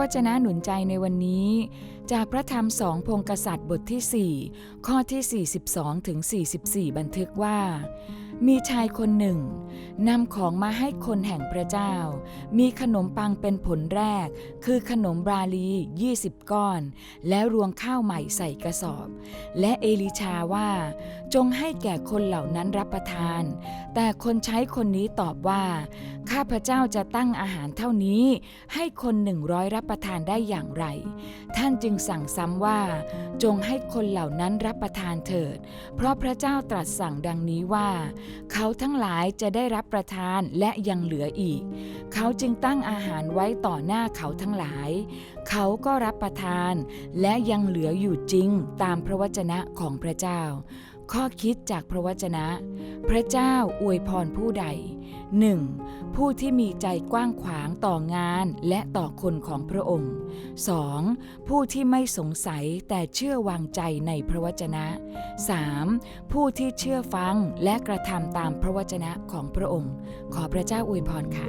วจนะหนุนใจในวันนี้ จากพระธรรมสองพงกษัตริย์บทที่ 4 ข้อที่ 42ถึง44 บันทึกว่า มีชายคนหนึ่งนำของมาให้คนแห่งพระเจ้า มีขนมปังเป็นผลแรก คือขนมบราลี 20 ก้อน และรวงข้าวใหม่ใส่กระสอบ และเอลิชาว่า จงให้แก่คนเหล่านั้นรับประทาน แต่คนใช้คนนี้ตอบว่า ข้าพระเจ้าจะตั้งอาหารเท่านี้ ให้คนหนึ่งร้อยรับประทานได้อย่างไร ท่านจึงสั่งซ้ำว่า จงให้คนเหล่านั้นรับประทานเถิด เพราะพระเจ้าตรัสสั่งดังนี้ว่า เขาทั้งหลายจะได้รับประทานและยังเหลืออีก เขาจึงตั้งอาหารไว้ต่อหน้าเขาทั้งหลาย เขาก็รับประทานและยังเหลืออยู่จริงตามพระวจนะของพระเจ้า ข้อคิดจากพระวจนะ พระเจ้าอวยพรผู้ใด 1. ผู้ที่มีใจกว้างขวางต่องานและต่อคนของพระองค์ 2. ผู้ที่ไม่สงสัยแต่เชื่อวางใจในพระวจนะ 3. ผู้ที่เชื่อฟังและกระทำตามพระวจนะของพระองค์ ขอพระเจ้าอวยพรค่ะ